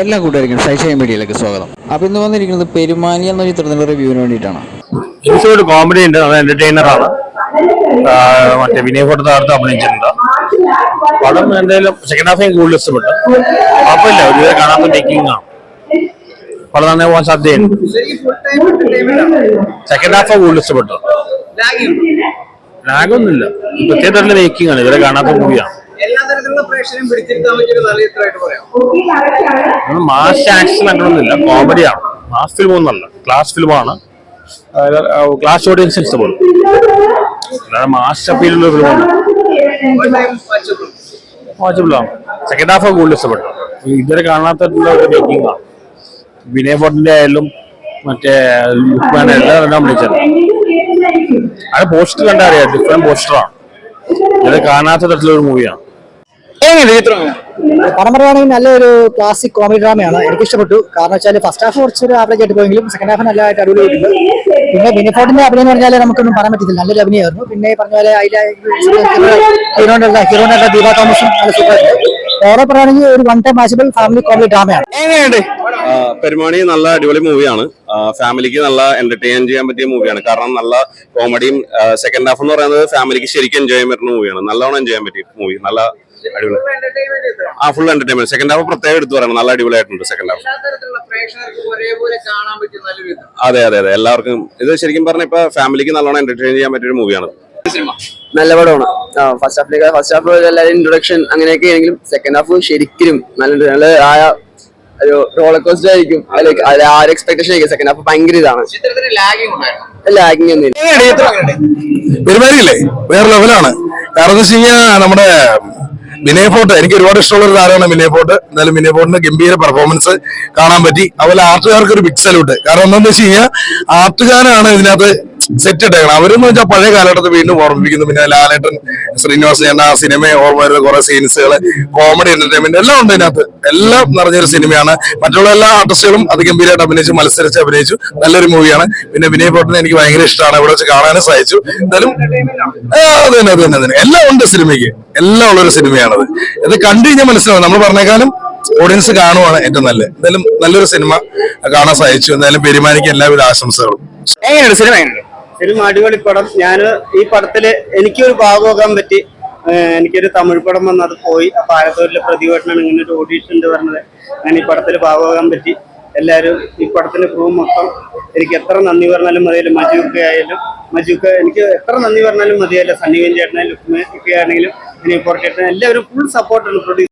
എല്ലാ കൂട്ടുകാർക്കും ഷൈഷൈ മീഡിയയിലേക്ക് സ്വാഗതം. അപ്പൊ ഇന്ന് വന്നിരിക്കുന്നത് പെരുമാനി എന്ന ചിത്രത്തിന്റെ റിവ്യൂവിന് വേണ്ടിയിട്ടാണ്. ഒരു കോമഡി ഉണ്ട്. അത് എന്റർടൈനർ ആണ്. മറ്റേ വിനയ് ഫോട്ടോ അടുത്ത് അഭിനയിച്ചിട്ടുണ്ട്. പടം എന്തായാലും സെക്കൻഡ് ഹാഫ് കൂടുതൽ ഇഷ്ടപ്പെട്ടു. കുഴപ്പമില്ല. ഒരുവരെ കാണാത്ത മേക്കിംഗ് ആണ്. പടം നന്നായി പോകാൻ സാധ്യതയുണ്ട്. സെക്കൻഡ് ഹാഫ് കൂടുതൽ ഇഷ്ടപ്പെട്ടു. ലാഗൊന്നുമില്ല പ്രത്യേക തരത്തിലുള്ള മേക്കിംഗ് ആണ്. ഇവരെ കാണാത്ത മൂവിയാണ് മാസ് ആക്ഷൻ അങ്ങനൊന്നുമില്ല കോമഡിയാണ്. മാസ് ഫിലിം ഒന്നല്ല. ക്ലാസ് ഫിലിമാണ്. ക്ലാസ് ഓഡിയൻസ് ഇഷ്ടപ്പെടും. അല്ലാതെ മാസ് അപ്പീലുള്ള ഫിലിമാണ്. വാച്ചബിളാണ് സെക്കൻഡ് ഹാഫ് കൂടുതൽ ഇഷ്ടപ്പെട്ടു. ഇതുവരെ കാണാത്തുള്ള ഒരു മേക്കിംഗ് ആണ്. വിനയ് ഫോർട്ടിന്റെ ആയാലും മറ്റേ ലുക്മാൻ എല്ലാം എല്ലാം വിളിച്ചത് അത് പോസ്റ്റർ കണ്ടറിയാം ഡിഫറെന്റ് പോസ്റ്ററാണ് ഇത് കാണാത്ത തരത്തിലുള്ള പടം പറയുകയാണെങ്കിൽ നല്ലൊരു ക്ലാസിക് കോമഡി ഡ്രാമയാണ് എനിക്ക് ഇഷ്ടപ്പെട്ടു കാരണം വെച്ചാൽ ഫസ്റ്റ് ഹാഫ് കുറച്ചൊരു ആവറേജ് ആയിട്ട് പോയെങ്കിലും സെക്കൻഡ് ഹാഫ് നല്ലതായിട്ട് അടിപൊളിയായിട്ടുണ്ട് പിന്നെ ബിനിഫോർട്ടിന്റെ അഭിനയം എന്ന് പറഞ്ഞാൽ നമുക്കൊന്നും പറയാൻ പറ്റത്തില്ല. നല്ലൊരു അഭിനയമായിരുന്നു. പിന്നെ പറഞ്ഞ പോലെ അതിലെ ഹീറോയുടെ ദീപാ ദീപ തോമസും നല്ല സൂപ്പറായിരുന്നു. ഓറെ പറയുകയാണെങ്കിൽ ഒരു one time watchable family comedy ഡ്രാമയാണ് Perumani നല്ല അടിപൊളി മൂവിയാണ് ഫാമിലിക്ക് നല്ല എന്റർടൈൻ ചെയ്യാൻ പറ്റിയ മൂവിയാണ് കാരണം നല്ല കോമഡിയും സെക്കൻഡ് ഹാഫ് എന്ന് പറയുന്നത് ഫാമിലിക്ക് ശരിക്കും എൻജോയ് ചെയ്യാൻ പറ്റുന്ന മൂവിയാണ് നല്ലോണം എൻജോയ് ചെയ്യാൻ പറ്റിയ മൂവി നല്ല അടിപൊളി. Full entertainment ആ ഫുൾ എന്റർടൈൻമെന്റ് സെക്കൻഡ് ഹാഫ് പ്രത്യേകം എടുത്തു പറയണം. നല്ല അടിപൊളിയായിട്ടുണ്ട് സെക്കൻഡ് ഹാഫ് അതെ അതെ അതെ. എല്ലാവർക്കും ഇത് ശരിക്കും പറഞ്ഞ ഇപ്പൊ ഫാമിലിക്ക് നല്ലോണം എന്റർടൈൻ ചെയ്യാൻ പറ്റിയ ഒരു മൂവിയാണ് നല്ല പടമാണ്. ഫസ്റ്റ് ഹാഫിലേക്ക് ഫസ്റ്റ് ഹാഫ് എല്ലാവരും ഇൻട്രൊഡക്ഷൻ അങ്ങനെയൊക്കെ ആണെങ്കിലും സെക്കൻഡ് ഹാഫ് ശരിക്കും നല്ല നല്ല ആയ ഒരു റോളർ കോസ്റ്റർ ആയിരിക്കും. ആ ഒരു എക്സ്പെക്ടേഷൻ ആയിരിക്കും. സെക്കൻഡ് ഹാഫ് ഭയങ്കര ഇതാണ്. ലാഗിങ് ഒന്നും ഇല്ല. പെരുമാരിയില്ലേ വേറെ ലെവലാണ് കാരണം എന്താ വെച്ച് കഴിഞ്ഞാൽ നമ്മുടെ വിനയ് ഫോർട്ട്. എനിക്ക് ഒരുപാട് ഇഷ്ടമുള്ള ഒരു താരമാണ് വിനയ ഫോർട്ട്. എന്നാലും വിനയ ഫോർട്ടിന്റെ ഗംഭീര പെർഫോമൻസ് കാണാൻ പറ്റി. അതുപോലെ ആർട്ടുകാർക്ക് ഒരു ബിഗ് സല്യൂട്ട് കാരണം എന്താണെന്ന് വെച്ച് കഴിഞ്ഞാൽ ആർട്ടുകാരാണ് ഇതിനകത്ത് സെറ്റ് ഇട്ടേക്കണം. അവരെന്ന് വെച്ചാൽ പഴയ കാലഘട്ടത്തിൽ വീണ്ടും ഓർമ്മിപ്പിക്കുന്നു. പിന്നെ ലാലേട്ടൻ ശ്രീനിവാസ് ചേട്ടൻ ആ സിനിമ ഓർമ്മ വരുന്ന കുറെ സീൻസുകൾ കോമഡി എന്റർടൈൻമെന്റ് എല്ലാം ഉണ്ട് ഇതിനകത്ത്. എല്ലാം നിറഞ്ഞൊരു സിനിമയാണ്. മറ്റുള്ള എല്ലാ ആർട്ടിസ്റ്റുകളും അത് ഗംഭീരമായിട്ട് അഭിനയിച്ചു മത്സരിച്ച് അഭിനയിച്ചു. നല്ലൊരു മൂവിയാണ് പിന്നെ വിനയ് പോട്ടിനെ എനിക്ക് ഭയങ്കര ഇഷ്ടമാണ്. ഇവിടെ വെച്ച് കാണാനും സാധിച്ചു എന്തായാലും അത് തന്നെ എല്ലാം ഉണ്ട് സിനിമയ്ക്ക്. എല്ലാം ഉള്ളൊരു സിനിമയാണത്. ഇത് കണ്ടു കഴിഞ്ഞാൽ മനസ്സിലാവും. നമ്മൾ പറഞ്ഞേക്കാളും ഓഡിയൻസ് കാണുവാണ് ഏറ്റവും നല്ലത്. എന്തായാലും നല്ലൊരു സിനിമ കാണാൻ സാധിച്ചു എന്തായാലും പെരുമാനിക്ക് എല്ലാവിധ ആശംസകളും. എങ്ങനെയാണ് സിനിമ? ഫിലിം അടിപൊളി പടം. ഞാൻ ഈ പടത്തിൽ എനിക്കൊരു ഭാഗമാകാൻ പറ്റി. എനിക്കൊരു തമിഴ് പടം വന്നത് പോയി. അപ്പൊ ആലത്തൂരിലെ പ്രതിഭട്ടനാണ് ഇങ്ങനെ ഒരു ഓഡീഷൻ ഉണ്ട് പറഞ്ഞത്. ഞാൻ ഈ പടത്തിൽ ഭാഗമാകാൻ പറ്റി. എല്ലാവരും ഈ പടത്തിന്റെ ക്രൂ മൊത്തം എനിക്ക് എത്ര നന്ദി പറഞ്ഞാലും മതിയല്ലോ. മജുക്ക ആയാലും മജുക്ക എനിക്ക് എത്ര നന്ദി പറഞ്ഞാലും മതിയല്ലോ. സണ്ണി വെഞ്ചേട്ടനായാലും ലുക്മ ഒക്കെ ആണെങ്കിലും ഇനി പുറത്തേട്ടൻ എല്ലാവരും ഫുൾ സപ്പോർട്ടാണ് പ്രൊഡ്യൂസ്